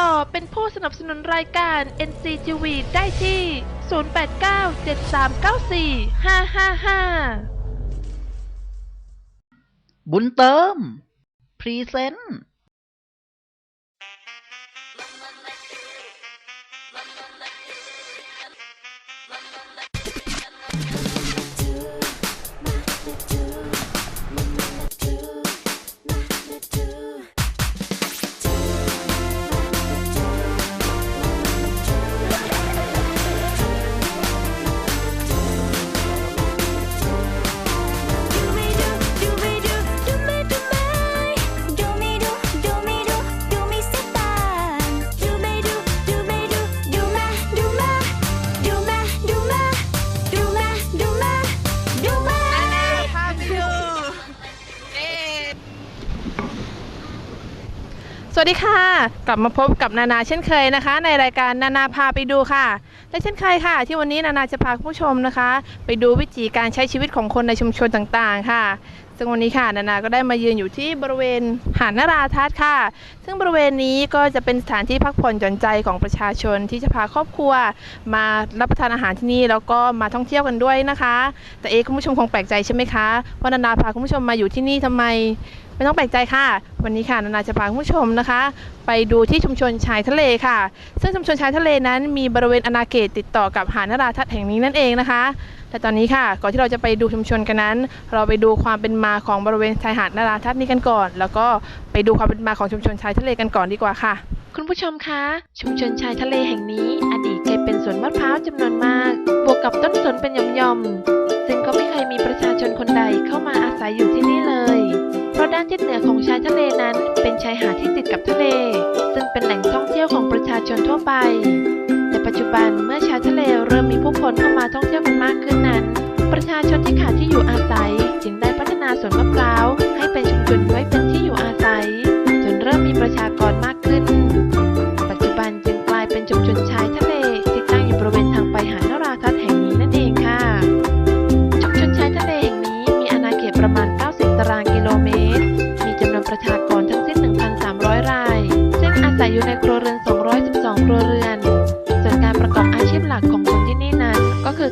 ต่อเป็นผู้สนับสนุนรายการ NCTV ได้ที่ 0897394555 บุญเติม พรีเซนต์ วัสดีค่ะ กลับมาพบกับนานาเช่นเคยนะคะ ในรายการนานาพาไปดูค่ะ และเช่นเคยค่ะ ที่วันนี้นานาจะพาคุณผู้ชมนะคะ ไปดูวิถีการใช้ชีวิตของคนในชุมชนต่างๆ ค่ะ ซึ่งวันนี้ค่ะ นานาก็ได้มายืนอยู่ที่บริเวณหาดนราทัศน์ค่ะ ซึ่งบริเวณนี้ก็จะเป็นสถานที่พักผ่อนหย่อนใจของประชาชนที่จะพาครอบครัว มารับประทานอาหารที่นี่แล้วก็มาท่องเที่ยวกันด้วยนะคะ แต่เอะคุณผู้ชมคงแปลกใจใช่ไหมคะว่านานาพาคุณผู้ชมมาอยู่ที่นี่ทำไม ไม่ต้องแปลกใจค่ะ วันนี้ค่ะนานาจะพาคุณผู้ชมนะคะ ไปดูที่ชุมชนชายทะเลค่ะ ซึ่งชุมชนชายทะเลนั้นมีบริเวณอาณาเขตติดต่อกับหาดนราทัศน์แห่งนี้นั่นเองนะคะแต่ตอนนี้ค่ะ ก่อนที่เราจะไปดูชุมชนกันนั้น เราไปดูความเป็นมาของบริเวณชายหาดนราทัศน์นี้กันก่อน แล้วก็ไปดูความเป็นมาของชุมชนชายทะเลกันก่อนดีกว่าค่ะ คุณผู้ชมคะ ชุมชนชายทะเลแห่งนี้ อดีตเคยเป็นสวนมะพร้าวจำนวนมาก บวกกับต้นสนเป็นหย่อมๆซึ่งก็ไม่เคยมีประชาชนคนใดเข้ามาอาศัยอยู่ที่นี่เลย ราะด้านทิศเหนือของชายทะเลนั้น เป็นชายหาดที่ติดกับทะเล ซึ่งเป็นแหล่งท่องเที่ยวของประชาชนทั่วไป แต่ปัจจุบันเมื่อชายทะเลเริ่มมีผู้คนเข้ามาท่องเที่ยวกันมากขึ้นนั้น ประชาชนที่ขาดที่อยู่อาศัย จึงได้พัฒนาสวนมะพร้าวให้เป็นชุมชนไว้เป็นที่อยู่อาศัย จนเริ่มมีประชากรมากขึ้น ปัจจุบันจึงกลายเป็นชุมชนชายทะเล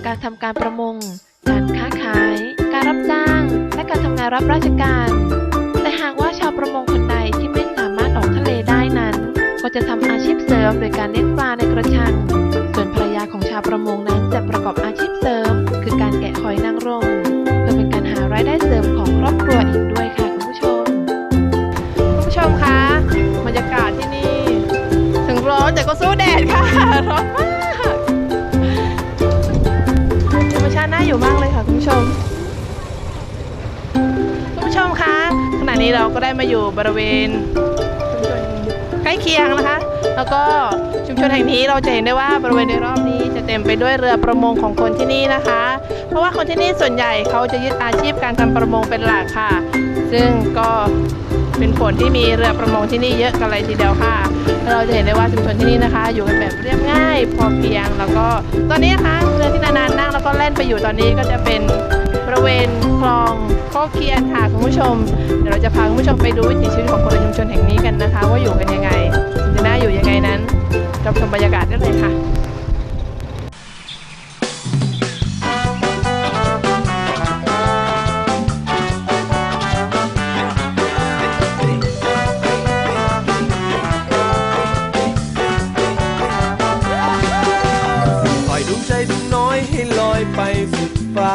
การทำการประมง การค้าขาย การรับจ้าง และการทำงานรับราชการ แต่หากว่าชาวประมงคนใดที่ไม่สามารถออกทะเลได้นั้น ก็จะทำอาชีพเสริมโดยการเลี้ยงปลาในกระชัง ส่วนภรรยาของชาวประมงนั้นจะประกอบอาชีพเสริม คือการแกะหอยนางรมเพื่อเป็นการหารายได้เสริมของครอบครัวอีกด้วยค่ะคุณผู้ชมคุณผู้ชมคะบรรยากาศที่นี่ ถึงร้อนแต่ก็สู้แดดค่ะร้อนมาก อยู่มากเลยค่ะคุณผู้ชม คุณผู้ชมคะขณะนี้เราก็ได้มาอยู่บริเวณใกล้เคียงนะคะ แล้วก็ชุมชนแห่งนี้เราจะเห็นได้ว่าบริเวณในรอบนี้จะเต็มไปด้วยเรือประมงของคนที่นี่นะคะ เพราะว่าคนที่นี่ส่วนใหญ่เขาจะยึดอาชีพการทำประมงเป็นหลักค่ะ ซึ่งก็ เป็นผลที่มีเรือประมงที่นี่เยอะกันเลยทีเดียวค่ะ เราจะเห็นได้ว่าชุมชนที่นี่นะคะ อยู่กันแบบเรียบง่าย พอเพียงแล้วก็ตอนนี้นะคะเรือที่นานๆนั่งแล้วก็แล่นไปอยู่ตอนนี้ก็จะเป็นบริเวณคลองโคกเคียนค่ะคุณผู้ชม เดี๋ยวเราจะพาคุณผู้ชมไปดูวิถีชีวิตของคนในชุมชนแห่งนี้กันนะคะ ว่าอยู่กันยังไงจะน่าอยู่ยังไงนั้นรับชมบรรยากาศได้เลยค่ะ ไปสุดฟ้า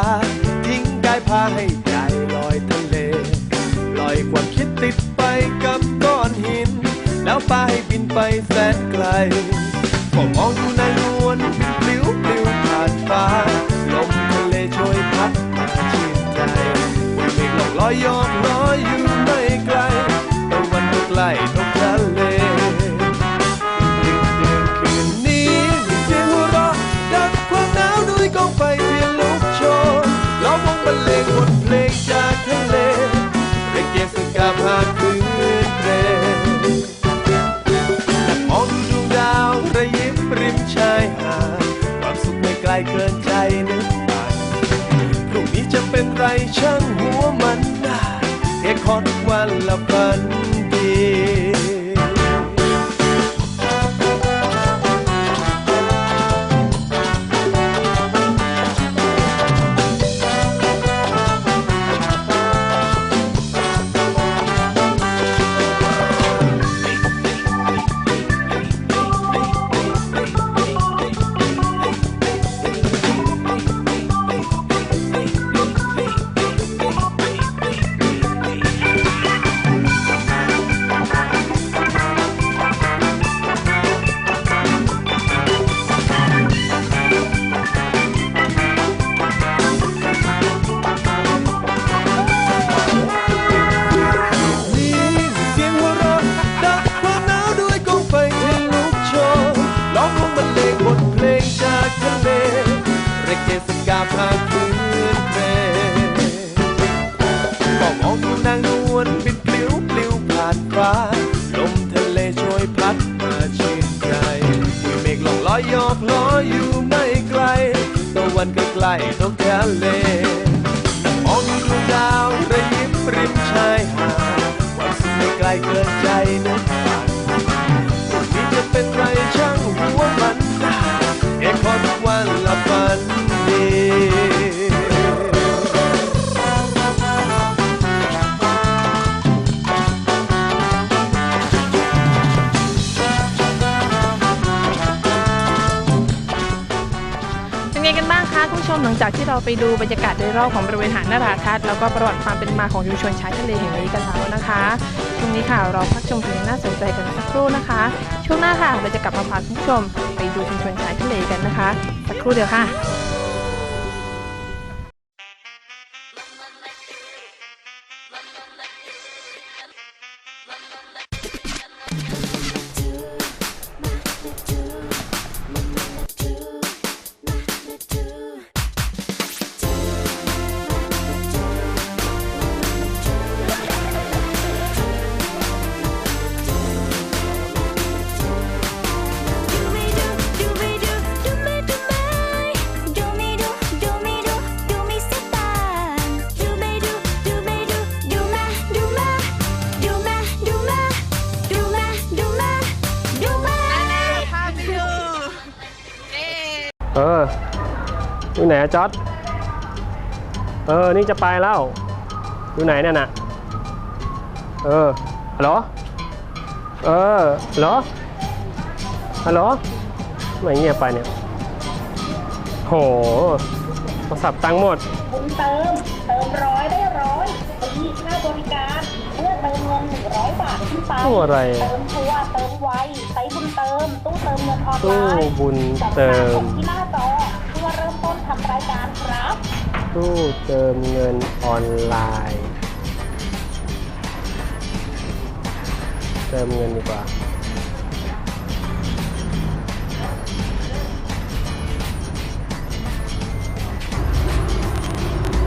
ทิ้งกายพาให้ใจลอยทะเลลอยความคิดติดไปกับก้อนหิน แล้วปาให้บินไปแสนไกลก็มองดูนายนวลปลิวปลิวผ่านฟ้าลมทะเลช่วยพัดมาชื่นใจวันเมฆหลอกลอยยอม ช่างหัวมันได้แค่ขอทุกวันละ เกสกาพาคืนเมก็มองดูนางนวลบินปลิวปลิวผ่านฟ้า ลมทะเลช่วยพัดมาชื่นใจมีเมฆล่องลอยยอกลอยอยู่ไม่ไกลตะวันก็ใกล้ท้องทะเล คุณผู้ชมหลังจากที่เราไปดูบรรยากาศโดยรอบของบริเวณหาดนาราทัศน์แล้วก็ประวัติความเป็นมาของชุมชนชายทะเลแห่งนี้กันแล้วนะคะช่วงนี้ค่ะเราพักชมเพลงน่าสนใจกันสักครู่นะคะ ช่วงหน้าค่ะเราจะกลับมาพาคุณผู้ชมไปดูชุมชนชายทะเลกันนะคะสักครู่เดียวค่ะ เอออยู่ไหนอะจอดเออ นี่จะไปแล้วอยู่ไหนเนี่ยน่ะเออฮัลโหลเออฮัลโหลฮัลโหลทำไมเงียบไปเนี่ยโหโทรศัพท์ตังค์หมดบุญเติม เติมร้อยได้ร้อยฟรีค่าบริการเมื่อเติมเงินหนึ่งร้อยบาทขึ้นไปตู้อะไรเติมชัวร์เติมไวใช้บุญเติม ตู้เติมเงินออนไลตู้น์บุญสอบเติถามมผมที่หน้า ตู้เติมเงินออนไลน์ เติมเงินดีกว่า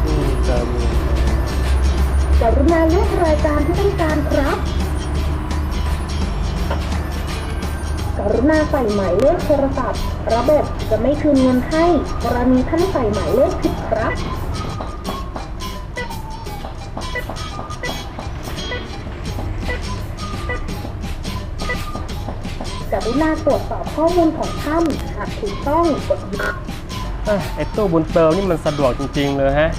ตู้เติมเงินกรุณาเลือกรายการที่ต้องการครับ กรุณาใส่หมายเลขโทรศัพท์ ระบบจะไม่คืนเงินให้ กรณีท่านใส่หมายเลขผิดครับ รุณาตรวจสอบข้อมูลของท่านหากถูกต้องกดหยุดเอ้ยไอ้ตู้บุญเติมนี่มันสะดวกจริง ๆ เลยฮะ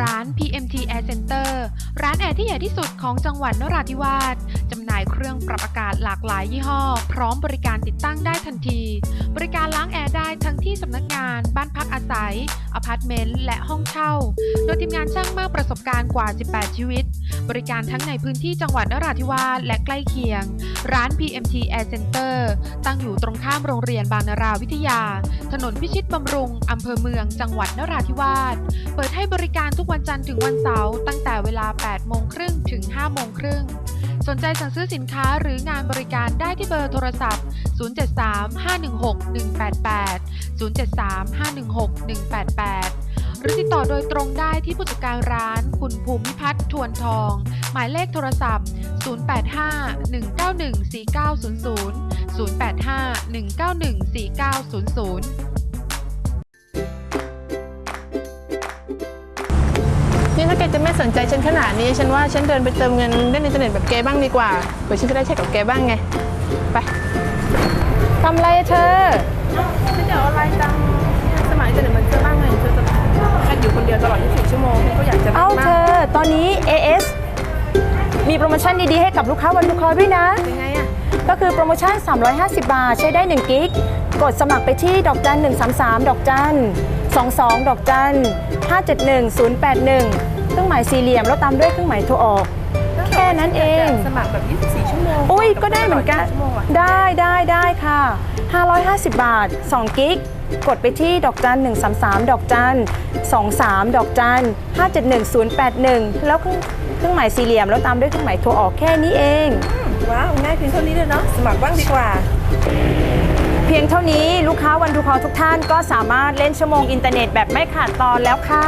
ร้าน PMT Air Center ร้านแอร์ที่ใหญ่ที่สุดของจังหวัดนราธิวาส จำหน่ายเครื่องปรับอากาศหลากหลายยี่ห้อ พร้อมบริการติดตั้งได้ทันที บริการล้างแอร์ได้ทั้งที่สำนักงาน บ้านพักอาศัย อพาร์ตเมนต์ และห้องเช่า โดยทีมงานช่างมากประสบการณ์กว่า 18 ชีวิต บริการทั้งในพื้นที่จังหวัดนราธิวาสและใกล้เคียง ร้าน PMT Air Center ตั้งอยู่ตรงข้ามโรงเรียนบางนาราวิทยา ถนนพิชิตบำรุงอำเภอเมือง จังหวัดนราธิวาส เปิดให้บริการทุกวันจันทร์ถึงวันเสาร์ตั้งแต่เวลา 8 โมงครึ่งถึง 5 โมงครึ่ง สนใจสั่งซื้อสินค้าหรืองานบริการได้ที่เบอร์โทรศัพท์ 073-516-188 073-516-188 หรือติดต่อโดยตรงได้ที่ผู้จัดการร้าน คุณภูมิพัฒน์ทวนทอง หมายเลขโทรศัพท์ 085-191-4900 085-191-4900 นี่ถ้าแกจะไม่สนใจฉันขนาดนี้ ฉันว่าฉันเดินไปเติมเงินเล่นอินเทอร์เน็ตแบบแกบ้างดีกว่าเผื่อฉันจะได้ใช้กับแกบ้างไง ไปทำอะไรอะเธอฉันจะเอาอะไรจังสมัยอินเทอร์เน็ตมันเจอบ้างเลยเธอจะแค่อยู่คนเดียวตลอด 24 ชั่วโมงฉันก็อยากจะเอ้าบ้งเธอ ตอนนี้ AS มีโปรโมชั่นดีๆ ให้กับลูกค้าวันลูกคอด้วยนะ ยังไงอะก็คือโปรโมชั่น 350 บาท ใช้ได้ 1 กิก กดสมัครไปที่ดอกจัน 133 ดอกจัน 22 ดอกจัน 571 081 เครื่องหมายสี่เหลี่ยมแล้วตามด้วยเครื่องหมายโทรออก แค่นั้นเอง สมัครแบบ 24 ชั่วโมงอุ้ยก็ได้เหมือนกันชั่วโมงอะได้ได้ได้ค่ะ 550 บาท 2 กิก กดไปที่ดอกจัน 133 ดอกจัน 23 ดอกจัน 571 081 แล้วเครื่องหมายสี่เหลี่ยมแล้วตามด้วยเครื่องหมายโทรออกแค่นี้เอง ว้าว ง่ายเพียงเท่านี้เลยเนาะ สมัครบ้างดีกว่า เพียงเท่านี้ลูกค้าวันทูคอทุกท่านก็สามารถเล่นชั่วโมงอินเทอร์เน็ตแบบไม่ขาดตอนแล้วค่ะ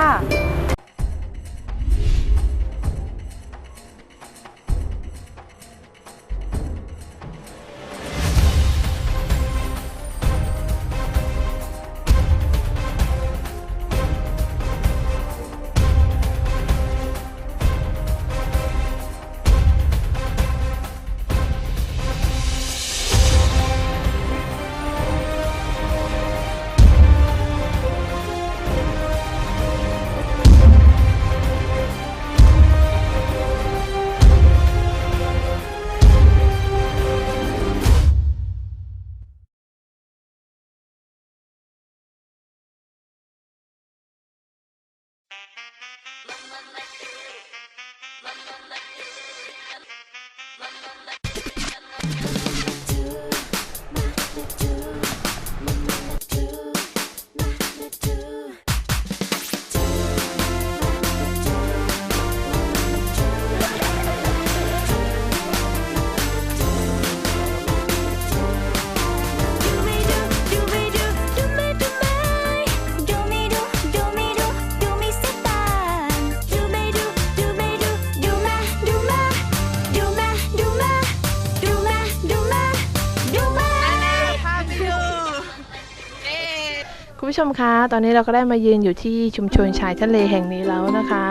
ผู้ชมคะ ตอนนี้เราก็ได้มายืนอยู่ที่ชุมชนชายทะเลแห่งนี้แล้วนะคะ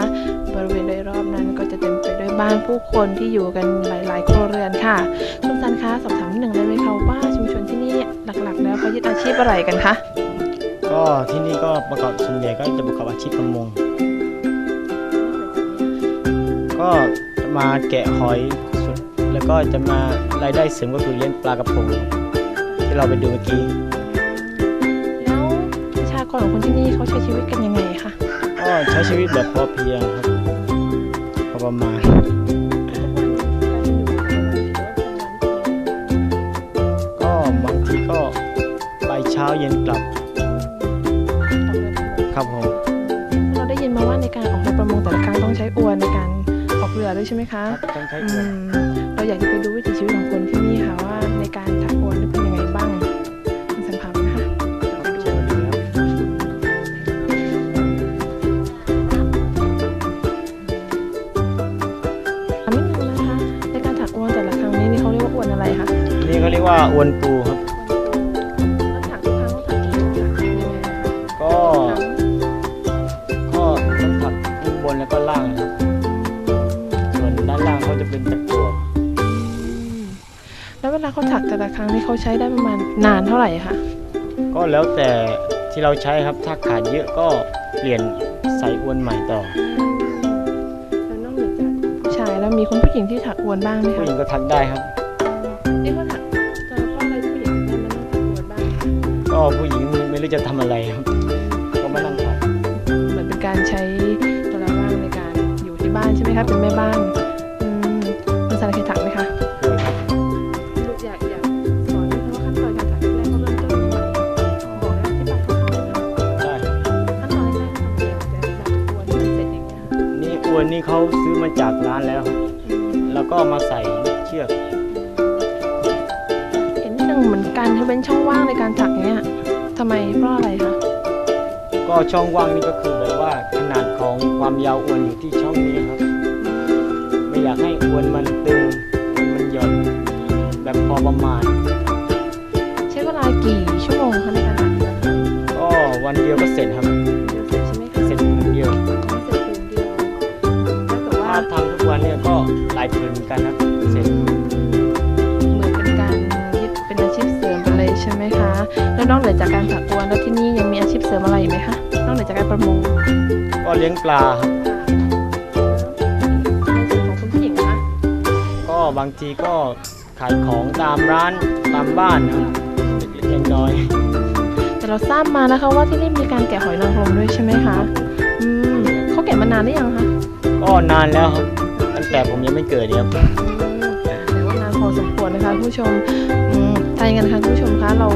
บริเวณโดยรอบนั้นก็จะเต็มไปด้วยบ้านผู้คนที่อยู่กันหลายๆครัวเรือนค่ะ คุณสันคะสอบถามหนึ่งได้ไหมคะว่าชุมชนที่นี่หลักๆ แล้วเขายึดอาชีพอะไรกันคะ ก็ที่นี่ก็ประกอบส่วนใหญ่ก็จะประกอบอาชีพประมง ก็จะมาแกะหอยแล้วก็จะมารายได้เสริมก็คือเลี้ยงปลากระพงที่เราไปดูเมื่อกี้ ระชากรของคนที่นี่เขาใช้ชีวิตกันยังไงคะก็ใช้ชีวิตแบบพอเพียงครับพอประมาณก็บางทีก็ไปเช้าเย็นกลับครับผมเราได้ยินมาว่าในการออกเรือประมงแต่ละครั้งต้องใช้อวนในการออกเรือด้วยใช่ไหมคะครับต้องใช้อืเงินมเราอยากจะไปดูวิถีชีวิตของคนที่นี่ค่ะว่าในการถักอวนนี่เป็นยังไงบ้าง อวนปูครับแล้วถักทุกครั้งต้องถักกี่ถักยังไงคะก็ก็ต้องถักข้างบนแล้วก็ล่างนะครับส่วนด้านล่างเขาจะเป็นตะกั่วแล้วเวลาเขาถักแต่ละครั้งนี่เขาใช้ได้ประมาณนานเท่าไหร่คะก็แล้วแต่ที่เราใช้ครับถ้าขาดเยอะก็เปลี่ยนใส่อวนใหม่ต่อแล้วนอกเหนือจากผู้ชายแล้วมีคุณผู้หญิงที่ถักอวนบ้างไหมผู้คะหญิงก็ทักได้ครับ นี่เขา ผู้หญิงไม่รู้จะทำอะไรครับก็มานั่งถักเหมือนเป็นการใช้เวลาว่างในการอยู่ที่บ้านใช่ไหมคะเป็นแม่บ้านอืมคุณสันเคยถักไหมคะเคยครับลูกอยากอยากสอนว่าขั้นตอนการถักแรกเขาเริ่มต้นยังไงบอกได้ที่ปากเขาไหมคะได้ขั้นตอนแรกๆทำยังไงจะแบบตัวที่มันเสร็จอย่างเงี้ยค่ะนี่อวนนี่เขาซื้อมาจากร้านแล้วครับแล้วก็มาใส่เชือกเห็นนิดนึงเหมือนกันที่เป็นช่องว่างในการถักเนี้ยทำไมเพราะอะไรคะ ก็ช่องว่างนี่ก็คือแบบว่าขนาดของความยาวอวนอยู่ที่ช่องนี้ครับ ไม่อยากให้อวนมันตึงอวนมันหย่อนแบบพอประมาณ ใช้เวลากี่ชั่วโมงคะในการถักแต่ละครั้งก็วันเดียวก็เสร็จครับเดียวเสร็จใช่ไหมคะเสร็จผืนเดียวอ๋อเสร็จผืนเดียวถ้าเกิดว่าถ้าทำทุกวันเนี่ยก็หลายผืนเหมือนกันครับ เสร็จ เหมือนเป็นการยึดเป็นอาชีพเสริมไปเลยใช่ไหมคะ แล้วนอกเหนือจากการถักอวนแล้วที่นี่ยังมีอาชีพเสริมอะไรอีกไหมคะนอกเหนือจากการประมงก็เลี้ยงปลาครับในส่วนของคุณผู้หญิงนะคะก็บางทีก็ขายของตามร้านตามบ้านครับเล็กๆน้อยแต่เราทราบมานะคะว่าที่นี่มีการแกะหอยนางรมด้วยใช่ไหมคะอืมเขาแกะมานานหรือยังคะๆก็นานแล้วครับตั้งแต่ผมยังไม่เกิดเนี่ยครับแต่ว่านานพอสมควรนะคะคุณผู้ชมอื มถ้าอย่างนั้นค่ะคุณผู้ชมคะเรา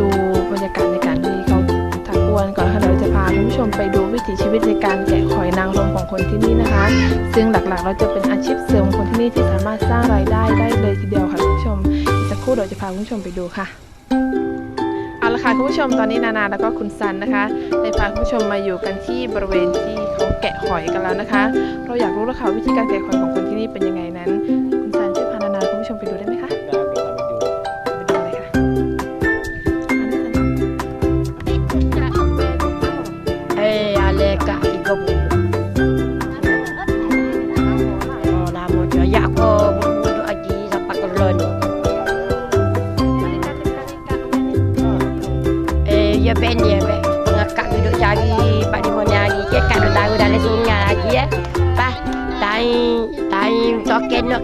ดูบรรยากาศในการที่เขาถักอวนก่อนนะคะเราจะพาคุณผู้ชมไปดูวิถีชีวิตในการแกะหอยนางรมของคนที่นี่นะคะ ซึ่งหลักๆ เราจะเป็นอาชีพเสริมของคนที่นี่ที่สามารถสร้างรายได้ได้เลยทีเดียวค่ะคุณผู้ชมอีกสักครู่เดี๋ยวจะพาคุณผู้ชมไปดูค่ะเอาละค่ะคุณผู้ชมตอนนี้นานาแล้วก็คุณซันนะคะได้พาคุณผู้ชมมาอยู่กันที่บริเวณที่เขาแกะหอยกันแล้วนะคะ เราอยากรู้แล้วค่ะวิธีการแกะหอยของคนที่นี่เป็นยังไงนั้น คุณซันช่วยพานานาคุณผู้ชมไปดูได้ไหม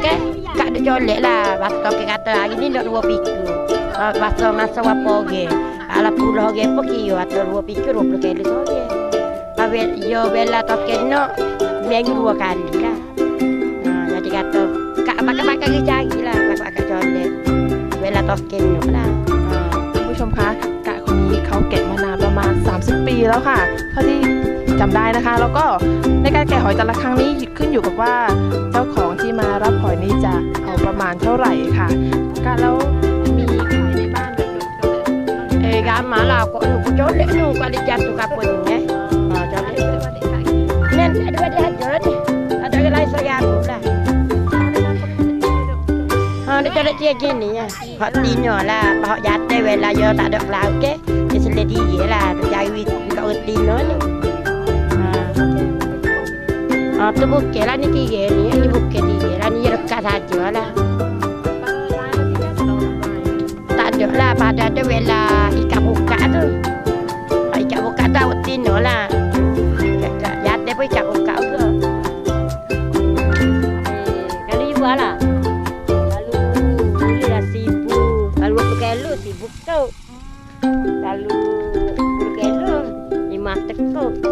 ke. Kak duk jolek lah. Pas token kata hari ni nak dua pikul. Masa masa apa ge. Ala puluh ge pergi atau dua pikul dua puluh kilo saja. Abel yo bela token no minggu dua kali lah. Ha, jadi kata kak bakal-bakal dia cari lah bakal-bakal jolek. Bela token no lah. Ha. คุณผู้ชมคะกะคนนี้เขาแกะมานานประมาณ 30 ปีแล้วค่ะเท่าที่จำได้นะคะ แล้วก็ในการแกะหอยแต่ละครั้งนี้ขึ้นอยู่กับว่าเจ้าของ นารับหอยนี่จะเอาประมาณเท่าไหร่ค่ะก็แล้วมีขายในบ้านกันด้วยเอ้ยการมาลาก็หนูโจ๊ดหนูก็ดิจัตุกาปุ่นไงโจ๊ดเนี่เด้วยเด็ดเด็ดอะจระไรสักอยางผมละฮะดิจัดเจียกินนี่ไงเขาตีหน่อยละเขายัดได้เวลาเยอะแต่ดอกลาวเก๊จะเลี้ยดีเยอะละใจวิก็อดดีน้อยนึง तो वो केला निकी गए नहीं वो के दी ni dekat saja lah. Tak ada lah pada ada wela ikan buka tu. Ha, Ikan buka tu awak tino lah. Ya ada pun ikan buka. Eh, kalau ibu lah. Lalu beli lah sibu. Lalu berapa kilo sibu tu. Lalu kilo lima tekuk.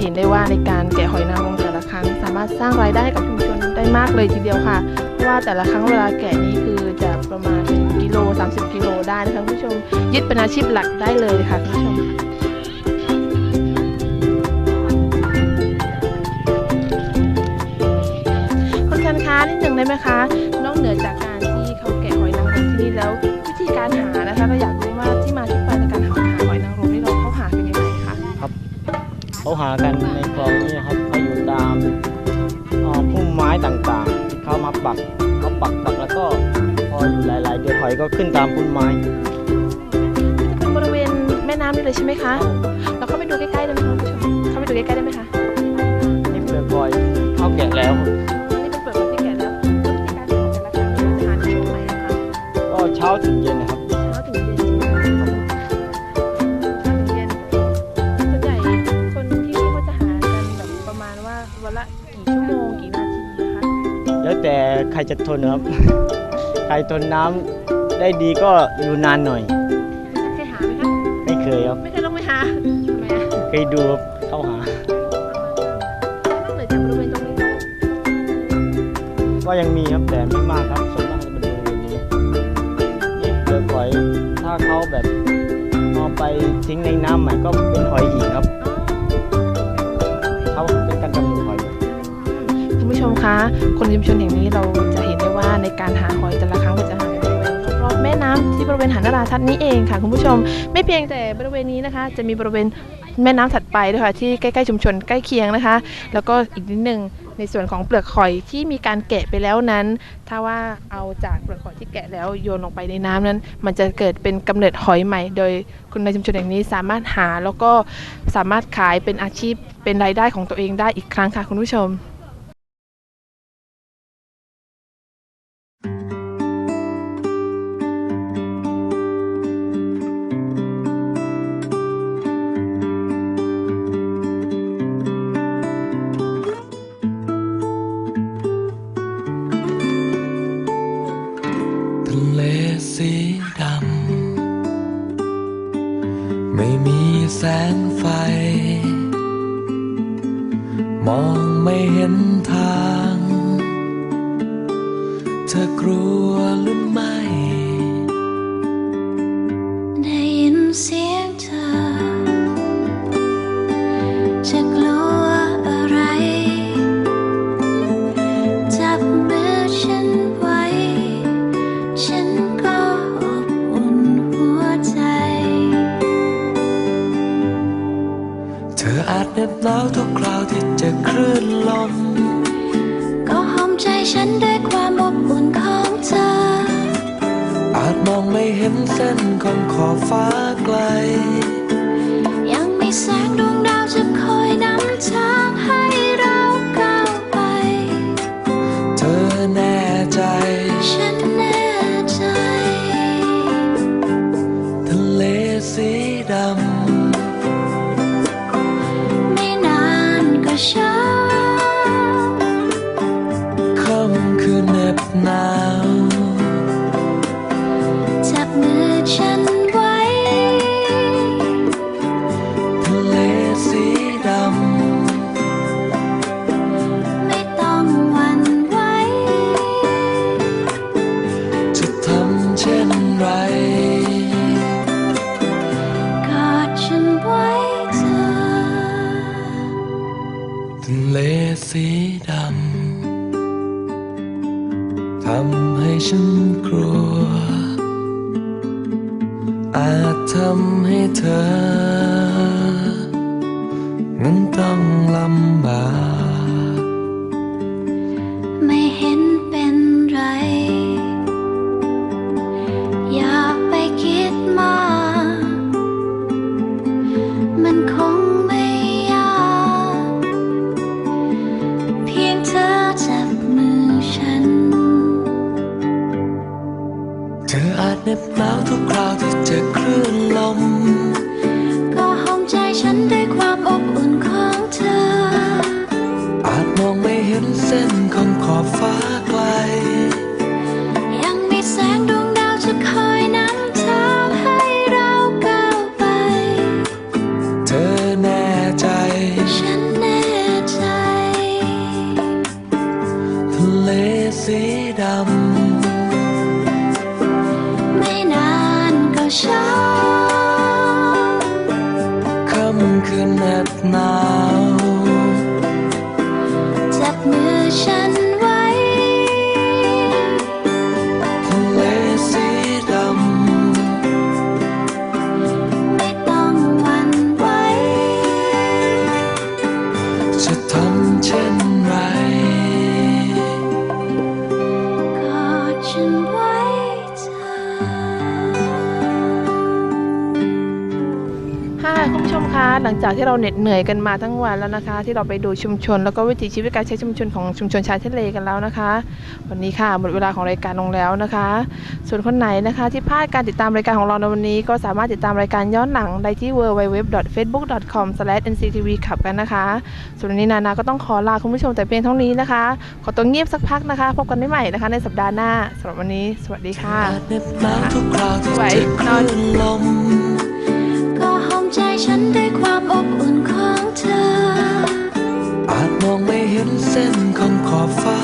เห็นได้ว่าในการแกะหอยนางรมแต่ละครั้ง สามารถสร้างรายได้ให้กับชุมชนได้มากเลยทีเดียวค่ะ เพราะว่าแต่ละครั้งเวลาแกะนี้คือจะประมาณเป็นกิโล 30 กิโลได้นะคะคุณผู้ชม ยึดเป็นอาชีพหลักได้เลยค่ะคุณผู้ชมคุณชันคะนิดหนึ่งได้ไหมคะ นอกเหนือจากการที่เขาแกะหอยนางรมที่นี่แล้ว เขาหากันในคลองนี่นะครับเขาอยู่ตามอ่อพุ่มไม้ต่างๆที่เขามาปักเขาปักปักแล้วก็พออยู่หลาย ๆ เดือนหอยก็ขึ้นตามพุ่มไม้จะเป็นบริเวณแม่น้ำนี่เลยใช่ไหมคะ เราเข้าไปดูใกล้ๆได้ไหมคะคุณผู้ชมเข้าไปดูใกล้ๆได้ไหมคะ ทนนะครับใครทนน้ำได้ดีก็อยู่นานหน่อย เคยหาไหมคะไม่เคยครับไม่เคยลงไปหาทำไมอะเคยดูครับเข้าหา นอกเหนือจากบริเวณตรงนี้แล้วก็ยังมีครับแต่ไม่มากครับส่วนมากจะเป็นบริเวณนี้นี่เปลือกหอยถ้าเขาแบบเอาไปทิ้งในน้ำใหม่ก็เป็นหอยอีกครับเขาเป็นการกำเนิดหอย คุณผู้ชมคะ คนชุมชนแห่งนี้เราจะเห็นได้ ว่าในการหาหอยแต่ละครั้งก็จะหาในบริเวณรอบแม่น้ำที่บริเวณหาดนราทัศน์นี้เองค่ะคุณผู้ชม ไม่เพียงแต่บริเวณนี้นะคะ จะมีบริเวณแม่น้ำถัดไปด้วยค่ะที่ใกล้ๆชุมชนใกล้เคียงนะคะ แล้วก็อีกนิดนึงในส่วนของเปลือกหอยที่มีการแกะไปแล้วนั้น ถ้าว่าเอาจากเปลือกหอยที่แกะแล้วโยนลงไปในน้ำนั้น มันจะเกิดเป็นกำเนิดหอยใหม่ โดยคนในชุมชนแห่งนี้สามารถหาแล้วก็สามารถขายเป็นอาชีพเป็นรายได้ของตัวเองได้อีกครั้งค่ะคุณผู้ชม แสงไฟ มองไม่เห็นทาง เธอกลัว เห็นเส้นของขอบฟ้าไกล ยังมีแสงดวง เลสีดำทำให้ฉันกลัว อาจทำให้เธอ นเส้นของขอบฟ้า ค่ะคุณผู้ชมคะหลังจากที่เราเหน็ดเหนื่อยกันมาทั้งวันแล้วนะคะ ที่เราไปดูชุมชน แล้วก็วิถีชีวิตการใช้ชุมชนของชุมชนชายทะเลกันแล้วนะคะ วันนี้ค่ะหมดเวลาของรายการลงแล้วนะคะ ส่วนคนไหนนะคะ ที่พลาดการติดตามรายการของเราในวันนี้ ก็สามารถติดตามรายการย้อนหลังได้ที่ www.facebook.com/nctv ขับกันนะคะส่วนวันนี้นานาก็ต้องขอลาคุณผู้ชมแต่เพียงเท่านี้นะคะ ขอตัวเงียบสักพักนะคะ พบกันได้ใหม่นะคะ ในสัปดาห์หน้าสำหรับวันนี้ สวัสดีค่ะอาจเหน็บหนาวทุกคราวที่ไหวเจอคนอนันได้ความอบอุ่นของเธอ อาจมองไม่เห็นเส้นของขอบฟ้า